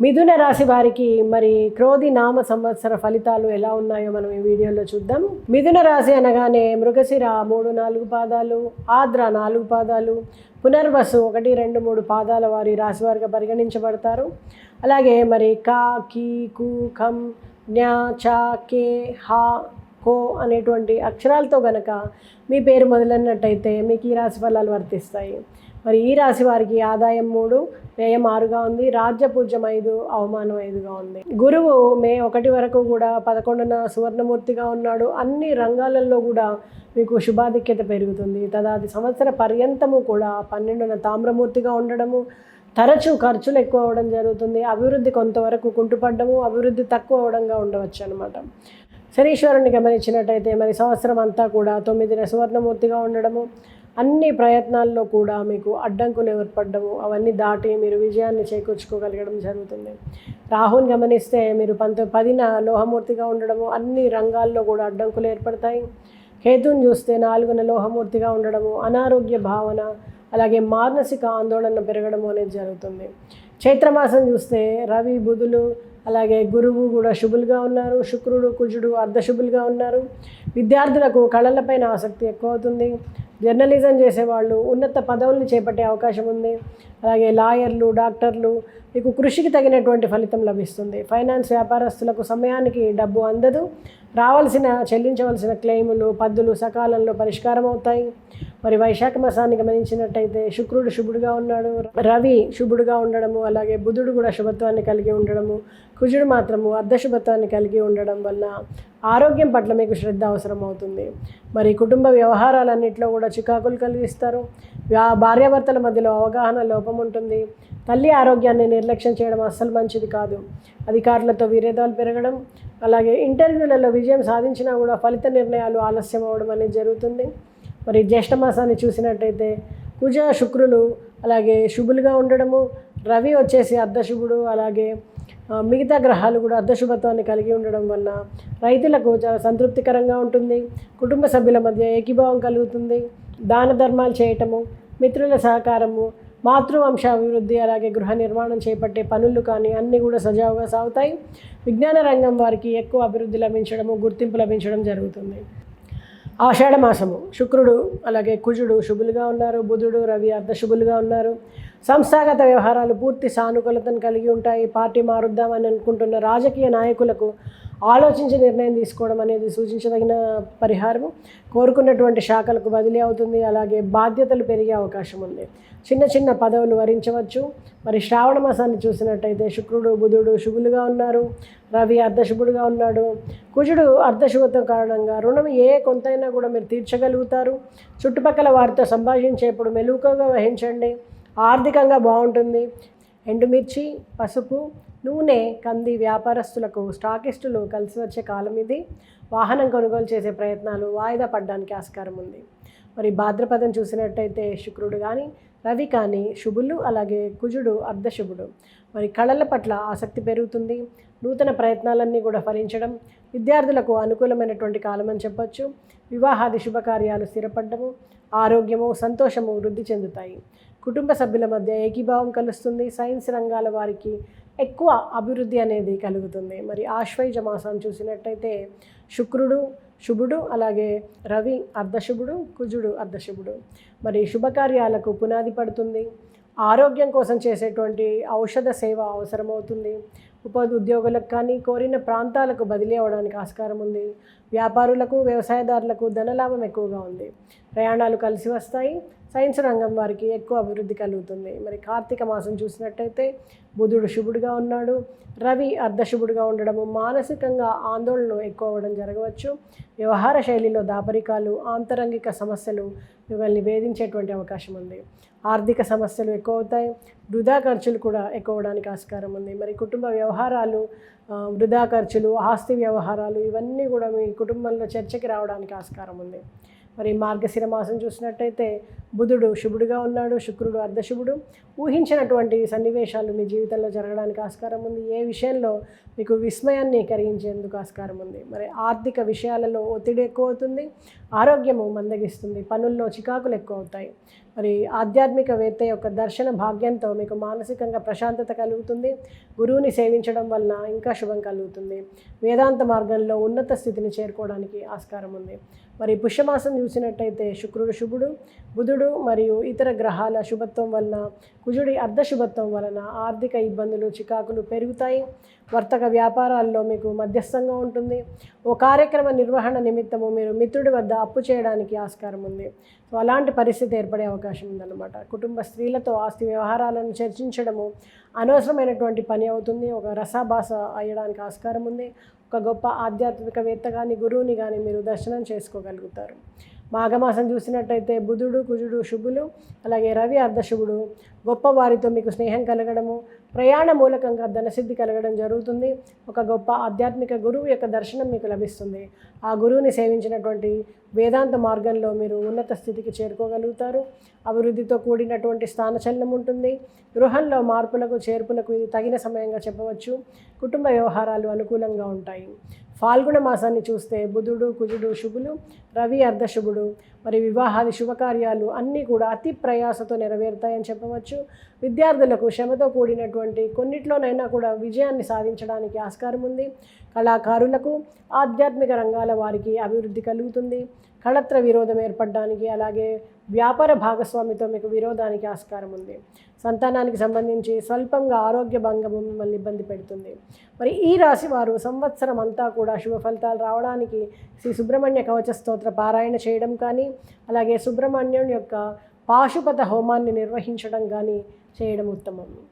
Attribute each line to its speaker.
Speaker 1: మిథున రాశి వారికి మరి క్రోధి నామ సంవత్సర ఫలితాలు ఎలా ఉన్నాయో మనం ఈ వీడియోలో చూద్దాం. మిథున రాశి అనగానే మృగశిర మూడు నాలుగు పాదాలు ఆద్ర నాలుగు పాదాలు పునర్వసు ఒకటి రెండు మూడు పాదాల వారి రాశి వారిగా పరిగణించబడతారు. అలాగే మరి కా కీ కు ఖం జ్ఞా చా కే హా కో అనేటువంటి అక్షరాలతో గనక మీ పేరు మొదలైనట్టయితే మీకు ఈ రాశి ఫలాలు వర్తిస్తాయి. మరి ఈ రాశి వారికి ఆదాయం మూడు వ్యయం ఆరుగా ఉంది. రాజ్యపూజ్యం ఐదు అవమానం ఐదుగా ఉంది. గురువు మే ఒకటి వరకు కూడా పదకొండున సువర్ణమూర్తిగా ఉన్నాడు. అన్ని రంగాలలో కూడా మీకు శుభాధిక్యత పెరుగుతుంది. తదాది సంవత్సర పర్యంతము కూడా పన్నెండున తామ్రమూర్తిగా ఉండడము తరచూ ఖర్చులు ఎక్కువ అవ్వడం జరుగుతుంది. అభివృద్ధి కొంతవరకు కుంటుపడ్డము అభివృద్ధి తక్కువ అవడంగా ఉండవచ్చు అనమాట శనీశ్వరుని గమనించినట్టయితే మరి సంవత్సరం అంతా కూడా తొమ్మిదిన సువర్ణమూర్తిగా ఉండడము అన్ని ప్రయత్నాల్లో కూడా మీకు అడ్డంకులు ఏర్పడ్డము అవన్నీ దాటి మీరు విజయాన్ని చేకూర్చుకోగలగడం జరుగుతుంది. రాహుని గమనిస్తే మీరు పంత పదిన లోహమూర్తిగా ఉండడము అన్ని రంగాల్లో కూడా అడ్డంకులు ఏర్పడతాయి. కేతుని చూస్తే నాలుగున లోహమూర్తిగా ఉండడము అనారోగ్య భావన అలాగే మానసిక ఆందోళన పెరగడము అనేది జరుగుతుంది. చైత్రమాసం చూస్తే రవి బుధులు అలాగే గురువు కూడా శుభులుగా ఉన్నారు శుక్రుడు కుజుడు అర్ధశుభులుగా ఉన్నారు. విద్యార్థులకు కళలపైన ఆసక్తి ఎక్కువ అవుతుంది జర్నలిజం చేసేవాళ్ళు ఉన్నత పదవుల్ని చేపట్టే అవకాశం ఉంది. అలాగే లాయర్లు డాక్టర్లు మీకు కృషికి తగినటువంటి ఫలితం లభిస్తుంది. ఫైనాన్స్ వ్యాపారస్తులకు సమయానికి డబ్బు అందదు. రావాల్సిన చెల్లించవలసిన క్లెయిములు పద్దులు సకాలంలో పరిష్కారం అవుతాయి. మరి వైశాఖ మాసానికి గమనించినట్టయితే శుక్రుడు శుభుడుగా ఉన్నాడు. రవి శుభుడుగా ఉండడము అలాగే బుధుడు కూడా శుభత్వాన్ని కలిగి ఉండడము కుజుడు మాత్రము అర్ధశుభత్వాన్ని కలిగి ఉండడం వల్ల ఆరోగ్యం పట్ల మీకు శ్రద్ధ అవసరం అవుతుంది మరి కుటుంబ వ్యవహారాలన్నింటిలో కూడా చికాకులు కలిగిస్తారు. భార్యాభర్తల మధ్యలో అవగాహన లోపం ఉంటుంది. తల్లి ఆరోగ్యాన్ని నిర్లక్ష్యం చేయడం అస్సలు మంచిది కాదు. అధికారులతో విరేదాలు పెరగడం అలాగే ఇంటర్వ్యూలలో విజయం సాధించినా కూడా ఫలిత నిర్ణయాలు ఆలస్యం అవ్వడం అనేది జరుగుతుంది. మరి జ్యేష్ఠమాసాన్ని చూసినట్టయితే కుజ శుక్రులు అలాగే శుభులుగా ఉండడము రవి వచ్చేసి అర్ధశుభుడు అలాగే మిగతా గ్రహాలు కూడా అర్ధశుభత్వాన్ని కలిగి ఉండడం వల్ల రైతులకు చాలా సంతృప్తికరంగా ఉంటుంది. కుటుంబ సభ్యుల మధ్య ఏకీభావం కలుగుతుంది. దాన ధర్మాలు చేయటము మిత్రుల సహకారము మాతృవంశ అభివృద్ధి అలాగే గృహ నిర్మాణం చేపట్టే పనులు కానీ అన్నీ కూడా సజావుగా సాగుతాయి. విజ్ఞాన రంగం వారికి ఎక్కువ అభివృద్ధి లభించడము గుర్తింపు లభించడం జరుగుతుంది. ఆషాఢ మాసము శుక్రుడు అలాగే కుజుడు శుభులుగా ఉన్నారు. బుధుడు రవి అర్ధశుభులుగా ఉన్నారు. సంస్థాగత వ్యవహారాలు పూర్తి సానుకూలతను కలిగి ఉంటాయి. పార్టీ మారుద్దామని అనుకుంటున్న రాజకీయ నాయకులకు ఆలోచించి నిర్ణయం తీసుకోవడం అనేది సూచించదగిన పరిహారము. కోరుకున్నటువంటి శాఖలకు బదిలీ అవుతుంది. అలాగే బాధ్యతలు పెరిగే అవకాశం ఉంది. చిన్న చిన్న పదవులు వరించవచ్చు. మరి శ్రావణ మాసాన్ని చూసినట్టయితే శుక్రుడు బుధుడు శుభులుగా ఉన్నారు. రవి అర్ధశుభుడుగా ఉన్నాడు. కుజుడు అర్ధశుభత్వం కారణంగా రుణం ఏ కొంతైనా కూడా మీరు తీర్చగలుగుతారు. చుట్టుపక్కల వారితో సంభాషించేప్పుడు మెలకువగా వహించండి. ఆర్థికంగా బాగుంటుంది. ఎండుమిర్చి పసుపు నూనె కంది వ్యాపారస్తులకు స్టాకిస్టులు కలిసి వచ్చే కాలం ఇది. వాహనం కొనుగోలు చేసే ప్రయత్నాలు వాయిదా పడడానికి ఆస్కారం ఉంది. మరి భాద్రపదం చూసినట్టయితే శుక్రుడు కానీ రవి కానీ శుభులు అలాగే కుజుడు అర్ధశుభుడు. మరి కళల పట్ల ఆసక్తి పెరుగుతుంది. నూతన ప్రయత్నాలన్నీ కూడా ఫలించడం విద్యార్థులకు అనుకూలమైనటువంటి కాలం అని చెప్పచ్చు. వివాహాది శుభకార్యాలు స్థిరపడ్డము ఆరోగ్యము సంతోషము వృద్ధి చెందుతాయి. కుటుంబ సభ్యుల మధ్య ఏకీభావం కలుస్తుంది. సైన్స్ రంగాల వారికి ఎక్కువ అభివృద్ధి అనేది కలుగుతుంది. మరి ఆశ్వయుజ మాసం చూసినట్టయితే శుక్రుడు శుభుడు అలాగే రవి అర్ధశుభుడు కుజుడు అర్ధశుభుడు. మరి శుభకార్యాలకు పునాది పడుతుంది. ఆరోగ్యం కోసం చేసేటువంటి ఔషధ సేవ అవసరమవుతుంది. ఉపాధి ఉద్యోగులకు కానీ కోరిన ప్రాంతాలకు బదిలీ అవ్వడానికి ఆస్కారం ఉంది. వ్యాపారులకు వ్యవసాయదారులకు ధనలాభం ఎక్కువగా ఉంది. ప్రయాణాలు కలిసి వస్తాయి. సైన్స్ రంగం వారికి ఎక్కువ అభివృద్ధి కలుగుతుంది. మరి కార్తీక మాసం చూసినట్టయితే బుధుడు శుభుడుగా ఉన్నాడు. రవి అర్ధశుభుడుగా ఉండడము మానసికంగా ఆందోళన ఎక్కువ అవ్వడం జరగవచ్చు. వ్యవహార శైలిలో దాపరికాలు ఆంతరంగిక సమస్యలు మిమ్మల్ని వేధించేటువంటి అవకాశం ఉంది. ఆర్థిక సమస్యలు ఎక్కువ అవుతాయి. వృధా ఖర్చులు కూడా ఎక్కువ అవడానికి ఆస్కారం ఉంది. మరి కుటుంబ వ్యవహారాలు వృధా ఖర్చులు ఆస్తి వ్యవహారాలు ఇవన్నీ కూడా మీ కుటుంబంలో చర్చకి రావడానికి ఆస్కారం ఉంది. మరి మార్గశిర మాసం చూసినట్టయితే బుధుడు శుభుడుగా ఉన్నాడు శుక్రుడు అర్ధశుభుడు. ఊహించినటువంటి సన్నివేశాలు మీ జీవితంలో జరగడానికి ఆస్కారం ఉంది. ఏ విషయంలో మీకు విస్మయాన్ని కలిగించేందుకు ఆస్కారం ఉంది? మరి ఆర్థిక విషయాలలో ఒత్తిడి ఎక్కువ అవుతుంది ఆరోగ్యము మందగిస్తుంది పనుల్లో చికాకులు ఎక్కువ అవుతాయి మరి ఆధ్యాత్మికవేత్త యొక్క దర్శన భాగ్యంతో మీకు మానసికంగా ప్రశాంతత కలుగుతుంది. గురువుని సేవించడం వలన ఇంకా శుభం కలుగుతుంది. వేదాంత మార్గంలో ఉన్నత స్థితిని చేరుకోవడానికి ఆస్కారం ఉంది. మరి పుష్యమాసం చూసినట్టయితే శుక్రుడు శుభుడు బుధుడు మరియు ఇతర గ్రహాల శుభత్వం వలన కుజుడి అర్ధశుభత్వం వలన ఆర్థిక ఇబ్బందులు చికాకులు పెరుగుతాయి. వర్తక వ్యాపారాల్లో మీకు మధ్యస్థంగా ఉంటుంది. ఓ కార్యక్రమ నిర్వహణ నిమిత్తము మీరు మిత్రుడి వద్ద అప్పు చేయడానికి ఆస్కారం ఉంది. సో అలాంటి పరిస్థితి ఏర్పడే అవకాశం ఉందన్నమాట. కుటుంబ స్త్రీలతో ఆస్తి వ్యవహారాలను చర్చించడము అనవసరమైనటువంటి పని అవుతుంది. ఒక రసాభాస అయ్యడానికి ఆస్కారం ఉంది. ఒక గొప్ప ఆధ్యాత్మికవేత్త కానీ గురువుని కానీ మీరు దర్శనం చేసుకోగలుగుతారు. మాఘమాసం చూసినట్టయితే బుధుడు కుజుడు శుభులు అలాగే రవి అర్ధశుభుడు గొప్ప వారితో మీకు స్నేహం కలగడము ప్రయాణ మూలకంగా ధనసిద్ధి కలగడం జరుగుతుంది. ఒక గొప్ప ఆధ్యాత్మిక గురువు యొక్క దర్శనం మీకు లభిస్తుంది. ఆ గురువుని సేవించినటువంటి వేదాంత మార్గంలో మీరు ఉన్నత స్థితికి చేరుకోగలుగుతారు. అభివృద్ధితో కూడినటువంటి స్థానచలనం ఉంటుంది. గృహంలో మార్పులకు చేర్పులకు ఇది తగిన సమయంగా చెప్పవచ్చు. కుటుంబ వ్యవహారాలు అనుకూలంగా ఉంటాయి. ఫాల్గుణ మాసాన్ని చూస్తే బుధుడు కుజుడు శుభులు రవి అర్ధశుభుడు. మరి వివాహాది శుభకార్యాలు అన్నీ కూడా అతి ప్రయాసతో నెరవేరుతాయని చెప్పవచ్చు. విద్యార్థులకు శ్రమతో కూడినటువంటి కొన్నిట్లోనైనా కూడా విజయాన్ని సాధించడానికి ఆస్కారం ఉంది. కళాకారులకు ఆధ్యాత్మిక రంగాల వారికి అభివృద్ధి కలుగుతుంది. కళత్ర విరోధం ఏర్పడడానికి అలాగే వ్యాపార భాగస్వామితో మీకు విరోధానికి ఆస్కారం ఉంది. సంతానానికి సంబంధించి స్వల్పంగా ఆరోగ్య భంగము మిమ్మల్ని ఇబ్బంది పెడుతుంది. మరి ఈ రాశి వారు సంవత్సరం అంతా కూడా శుభ ఫలితాలు రావడానికి శ్రీ సుబ్రహ్మణ్య కవచ స్తోత్ర పారాయణ చేయడం కానీ అలాగే సుబ్రహ్మణ్యం యొక్క పాశుపత హోమాన్ని నిర్వహించడం కానీ చేయడం ఉత్తమం.